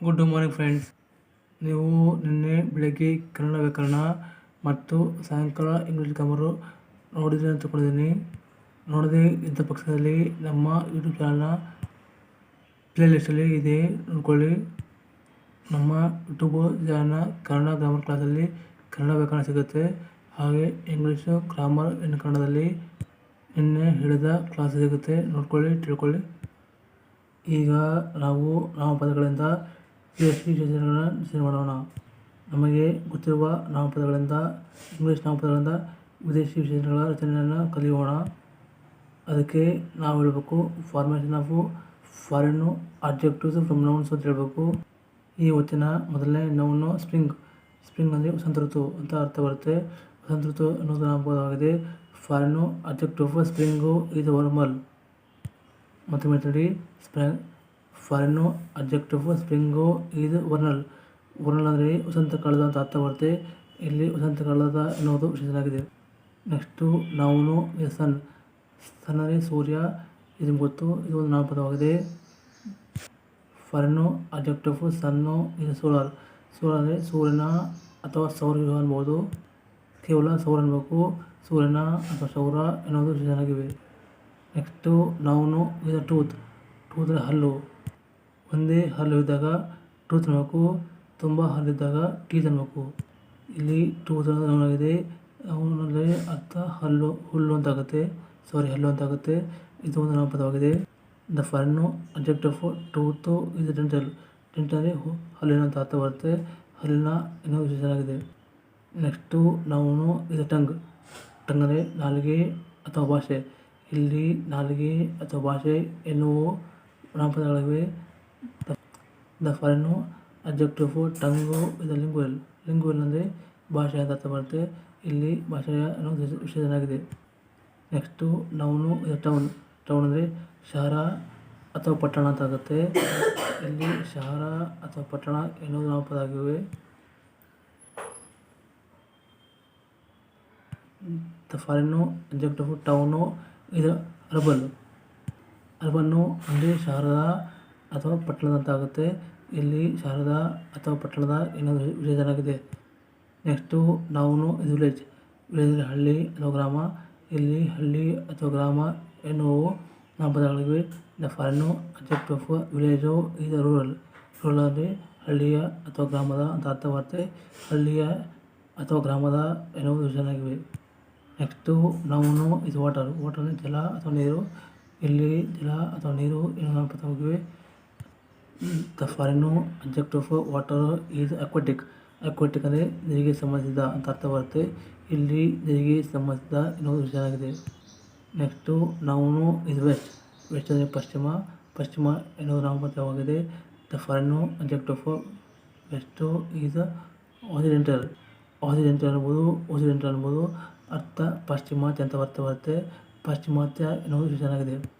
Good morning friends ನೀವು ನಿನ್ನೆ ಬೆಳಗ್ಗೆ ಕನ್ನಡ ವ್ಯಾಕರಣ ಮತ್ತು ಸಾಯಂಕಾಲ ಇಂಗ್ಲೀಷ್ ಗ್ರಾಮರು ನೋಡಿದ್ರೆ ಅಂತ ತಿಳ್ಕೊಂಡಿದ್ದೀನಿ ನೋಡದೆ ಇದ್ದ ಪಕ್ಷದಲ್ಲಿ ನಮ್ಮ ಯೂಟ್ಯೂಬ್ ಚಾನಲ್ನ ಪ್ಲೇ ಲಿಸ್ಟಲ್ಲಿ ಇದೆ. ನೋಡ್ಕೊಳ್ಳಿ. ನಮ್ಮ ಯೂಟ್ಯೂಬ್ ಚಾನಲ್ನ ಕನ್ನಡ ಗ್ರಾಮರ್ ಕ್ಲಾಸಲ್ಲಿ ಕನ್ನಡ ವ್ಯಾಕರಣ ಸಿಗುತ್ತೆ. ಹಾಗೆ ಇಂಗ್ಲೀಷು ಗ್ರಾಮರ್ ಇನ್ ಕನ್ನಡದಲ್ಲಿ ನಿನ್ನೆ ಹೇಳಿದ ಕ್ಲಾಸ್ ಸಿಗುತ್ತೆ. ನೋಡ್ಕೊಳ್ಳಿ, ತಿಳ್ಕೊಳ್ಳಿ. ಈಗ ನಾವು ನಾಮಪದಗಳಿಂದ ವಿದೇಶಿ ಯೋಜನೆಗಳನ್ನು ಡಿಸೈನ್ ಮಾಡೋಣ. ನಮಗೆ ಗೊತ್ತಿರುವ ನಾಮಪದಗಳಿಂದ ಇಂಗ್ಲೀಷ್ ನಾಮಪದಗಳಿಂದ ವಿದೇಶಿ ವಿಶೇಷಗಳ ರಚನೆಯನ್ನು ಕಲಿಯೋಣ. ಅದಕ್ಕೆ ನಾವು ಹೇಳಬೇಕು ಫಾರ್ಮೇಷನ್ ಆಫು ಫಾರಿನ್ನು ಆಬ್ಜೆಕ್ಟಿವ್ಸ್ ಫ್ರಮ್ ನೌನ್ಸ್ ಅಂತ ಹೇಳಬೇಕು. ಈ ಹೊತ್ತಿನ ಮೊದಲನೇ ನೌನು ಸ್ಪ್ರಿಂಗ್ ಸ್ಪ್ರಿಂಗ್ ಅಂದರೆ ವಸಂತ ಋತು ಅಂತ ಅರ್ಥ ಬರುತ್ತೆ. ವಸಂತ ಋತು ಅನ್ನೋದು ನಾಮಪದವಾಗಿದೆ. ಫಾರಿನ್ನು ಆಬ್ಜೆಕ್ಟಿವ್ ಸ್ಪ್ರಿಂಗು ಇದು ವರ್ಮಲ್ ಮತ್ತು ಮೆಥಡಿ ಸ್ಪ್ರಿಂಗ್ ಫಾರಿನ್ನು ಅಬ್ಜೆಕ್ಟಿವ್ ಸ್ಪ್ರಿಂಗು, ಇದು ವರ್ನಲ್. ವರ್ನಲ್ ಅಂದರೆ ವಸಂತ ಕಾಲದ ಅಂತ ಅರ್ಥ ಬರುತ್ತೆ. ಇಲ್ಲಿ ವಸಂತ ಕಾಲದ ಎನ್ನುವುದು ವಿಶೇಷವಾಗಿದೆ. ನೆಕ್ಸ್ಟು ನಾವುನು ಸನ್ ಸನ್ ಅಂದರೆ ಸೂರ್ಯ, ಇದು ಗೊತ್ತು. ಇದು ಒಂದು ನಾಮಪದವಾಗಿದೆ. ಫಾರಿನ್ನು ಅಬ್ಜೆಕ್ಟಿವ್ ಸನ್ನು, ಇದು ಸೋಲಾರ್. ಸೋಲಾರ್ ಅಂದರೆ ಸೂರ್ಯನ ಅಥವಾ ಸೌರ ಅನ್ಬೋದು. ಕೇವಲ ಸೌರ ಅನ್ಬೇಕು. ಸೂರ್ಯನ ಅಥವಾ ಸೌರ ಎನ್ನುವುದು ವಿಶೇಷವಾಗಿವೆ. ನೆಕ್ಸ್ಟು ನಾವುನು, ಇದು ಟೂತ್. ಟೂತ್ ಹಲ್ಲು. ಒಂದೇ ಹಲ್ಲು ಇದ್ದಾಗ ಟೂತ್ ತಿನ್ನಬೇಕು ತುಂಬ ಹಲ್ಲಿದ್ದಾಗ ಟೀ ತಿನ್ನಬೇಕು ಇಲ್ಲಿ ಟೂತ್ ಆಗಿದೆ ಅವನಲ್ಲಿ ಅರ್ಥ ಹಲ್ಲು, ಹುಲ್ಲು ಅಂತ ಆಗುತ್ತೆ. ಸಾರಿ, ಹಲ್ಲು ಅಂತ ಆಗುತ್ತೆ. ಇದು ಒಂದು ನಾಮಪದವಾಗಿದೆ ದ ಫರ್ನು ಅಬ್ಜೆಕ್ಟಿವ್ ಟೂತು ಇದು ಡೆಂಟಲ್ ಡೆಂಟಲ್ ಅಂದರೆ ಹಲ್ಲಿನ ಅಂತ ಅರ್ಥ ಬರುತ್ತೆ. ಹಲ್ಲಿನ ಇನ್ನೊಂದು ವಿಶೇಷವಾಗಿದೆ. ನೆಕ್ಸ್ಟು ನಾವು ಇದು ಟಂಗ್ ಟಂಗ್ ಅಂದರೆ ನಾಲಿಗೆ ಅಥವಾ ಭಾಷೆ. ಇಲ್ಲಿ ನಾಲಿಗೆ ಅಥವಾ ಭಾಷೆ ಎನ್ನುವ ನಾಮಪದಗಳಿವೆ ದ ಫಾರಿನು ಅಬ್ಜೆಕ್ಟಿವ್ ಟಂಗು ಇದು ಲಿಂಗ್ವೆಲ್. ಲಿಂಗ್ವೆಲ್ ಅಂದರೆ ಭಾಷೆ ಅಂತ ಅರ್ಥ ಬರುತ್ತೆ. ಇಲ್ಲಿ ಭಾಷೆಯ ವಿಶೇಷನಾಗಿದೆ ನೆಕ್ಸ್ಟು ನೌನು, ಇದು ಟೌನ್. ಟೌನ್ ಅಂದರೆ ಶಹರ ಅಥವಾ ಪಟ್ಟಣ ಅಂತ ಆಗುತ್ತೆ. ಇಲ್ಲಿ ಶಹರ ಅಥವಾ ಪಟ್ಟಣ ಎನ್ನುವುದು ನಾಮಪದ ಆಗಿವೆ. ದ ಫಾರಿನ್ನು ಅಬ್ಜೆಕ್ಟಿವ್ ಟೌನು, ಇದು ಅರ್ಬನ್. ಅರ್ಬನ್ನು ಅಂದರೆ ಶಹರದ ಅಥವಾ ಪಟ್ಟಣದ ಅಂತ ಆಗುತ್ತೆ ಇಲ್ಲಿ ಶಹರದ ಅಥವಾ ಪಟ್ಟಣದ ಇನ್ನೊಂದು ಆಗಿದೆ ನೆಕ್ಸ್ಟು ನಾವು ಇದು ವಿಲೇಜ್. ವಿಲೇಜ್ ಹಳ್ಳಿ ಅಥವಾ ಗ್ರಾಮ. ಇಲ್ಲಿ ಹಳ್ಳಿ ಅಥವಾ ಗ್ರಾಮ ಎನ್ನುವು ನಾಮಪದಗಳಿವೆ ದ ಫಾರಿನ್ನು ಆಫ್ ವಿಲೇಜು ಇದು ರೂರಲ್. ರೂರಲ್ ಹಳ್ಳಿಯ ಅಥವಾ ಗ್ರಾಮದ ಅಂತ ಅರ್ಥವಾಗುತ್ತೆ. ಹಳ್ಳಿಯ ಅಥವಾ ಗ್ರಾಮದ ಎನ್ನುವುದು ಆಗಿವೆ ನೆಕ್ಸ್ಟು ನಾವು ಇದು ವಾಟರ್. ವಾಟರ್ ಜಲ ಅಥವಾ ನೀರು. ಇಲ್ಲಿ ಜಲ ಅಥವಾ ನೀರು ಎನ್ನುವ ನಾಮಪದವಾಗಿವೆ the foreign adjective water is aquatic aquatic ಅಂದರೆ ನೀರಿಗೆ ಸಂಬಂಧಿಸಿದ ಅಂತ ಅರ್ಥ ಬರುತ್ತೆ ಇಲ್ಲಿ ನೀರಿಗೆ ಸಂಬಂಧಿಸಿದ ಎನ್ನುವುದು ವಿಷಯವಾಗಿದೆ next noun is west west ಅಂದರೆ ಪಶ್ಚಿಮ. ಪಶ್ಚಿಮ ಎನ್ನುವುದು ನಾಮಪತ್ರವಾಗಿದೆ the foreign adjective west is occidental occidental ಅನ್ಬೋದು ಓಸಿಡೆಂಟಲ್ ಅನ್ಬೋದು ಅರ್ಥ ಪಶ್ಚಿಮಾತ್ಯ ಅಂತ ಅರ್ಥ ಬರುತ್ತೆ ಪಾಶ್ಚಿಮಾತ್ಯ ಎನ್ನುವುದು ವಿಷಯವಾಗಿದೆ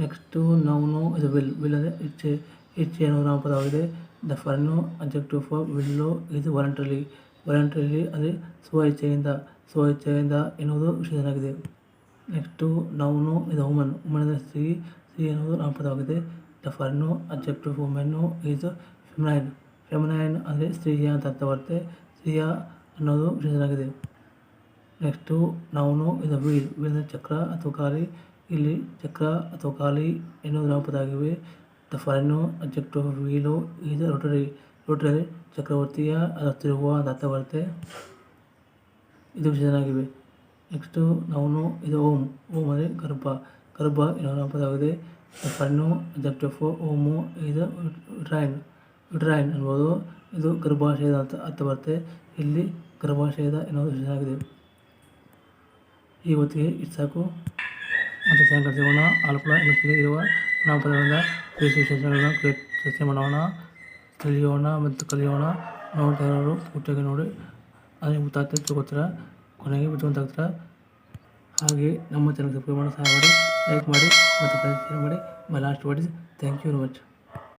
ನೆಕ್ಸ್ಟು ನೌನು, ಇದು ವಿಲ್ ವಿಲ್ ಅಂದರೆ ಇಚ್ಛೆ ಇಚ್ಛೆ ಎನ್ನುವ ನಾಮಪದವಾಗಿದೆ. ದ ಫರ್ನು ಅಬ್ಜೆಕ್ಟಿವ್ ಫಾರ್ ವಿಲ್ಲು ಇದು ವಾಲಂಟ್ರಲಿ. ವಾಲಂಟ್ರಲಿ ಅಂದರೆ ಸ್ವ ಇಚ್ಛೆಯಿಂದ ಸ್ವ ಇಚ್ಛೆಯಿಂದ ಎನ್ನುವುದು ವಿಶೇಷವಾಗಿದೆ. ನೆಕ್ಸ್ಟು ನೌನು, ಇದು ವುಮನ್ ವುಮನ್ ಅಂದರೆ ಸ್ತ್ರೀ ಸ್ತ್ರೀ ಎನ್ನುವುದು ನಾಮಪದವಾಗಿದೆ. ದ ಫಾರಿನ್ನು ಅಬ್ಜೆಕ್ಟಿವ್ ವುಮೆನ್ನು ಇದು ಫೆಮಿನೈನ್. ಫೆಮಿನೈನ್ ಅಂದರೆ ಸ್ತ್ರೀಯ ಅಂತ ಅರ್ಥ ಬರುತ್ತೆ ಸ್ತ್ರೀಯ ಅನ್ನೋದು ವಿಶೇಷವಾಗಿದೆ. ನೆಕ್ಸ್ಟು ನೌನು, ಇದು ವೀಲ್ ವೀಲ್ ಚಕ್ರ ಅಥವಾ ಗಾಲಿ ಇಲ್ಲಿ ಚಕ್ರ ಅಥವಾ ಗಾಲಿ ಎನ್ನುವ ನಾಮಪದಾಗಿವೆ ದ ಫಾರಿನ್ನು ಅಜೆಕ್ಟು ವೀಲು ಇದು ರೋಟರಿ ರೋಟರಿ ಚಕ್ರವರ್ತಿಯ ಅಥವಾ ತಿರುಗುವ ಬರುತ್ತೆ ಇದು ವಿಶೇಷನಾಗಿವೆ ನೆಕ್ಸ್ಟು ನಾವು ಇದು ಓಮ್ ಓಮ್ ಅಂದರೆ ಗರ್ಭ. ಗರ್ಭ ಎನ್ನುವ ನಾಮಪದಾಗಿದೆ ದ ಫಾರಿನ್ನು ಆಫ್ ಓಮು ಇದು ಯುಟ್ರೈನ್ ಡ್ರಾಯಿನ್ ಅನ್ಬೋದು ಇದು ಗರ್ಭಾಶಯದ ಅಂತ ಅರ್ಥ ಬರುತ್ತೆ ಇಲ್ಲಿ ಗರ್ಭಾಶಯದ ಎನ್ನುವುದು ವಿಶೇಷನಾಗಿದೆ ಈ ಹೊತ್ತಿಗೆ ಇಷ್ಟು ಸಾಕು. ಮತ್ತು ಸಾಯಂಕಾಲ ಸಿಗೋಣ ಆಲಪುಳ ಇರುವ ನಾಮಪದಗಳಿಂದ ವಿಶೇಷಗಳನ್ನು ಚರ್ಚೆ ಮಾಡೋಣ. ತಿಳಿಯೋಣ ಮತ್ತು ಕಲಿಯೋಣ. ನೋಡ್ತಾ ಇರೋರು ಪೂರ್ತಿಯಾಗಿ ನೋಡಿ. ಅದನ್ನು ಗೊತ್ತಾಗ್ತದೆ ತಿಳ್ಕೊತಾರೆ ಕೊನೆಗೆ ಬುದ್ಧಿವಂತ ಹಾಗೆ ನಮ್ಮ ಚಾನಲ್ ಸಬ್ಸ್ಕ್ರೈಬ್ ಮಾಡಿ ಸಹಾಯ ಮಾಡಿ ಲೈಕ್ ಮಾಡಿ ಮತ್ತು ಶೇರ್ ಮಾಡಿ. My last word is thank you very much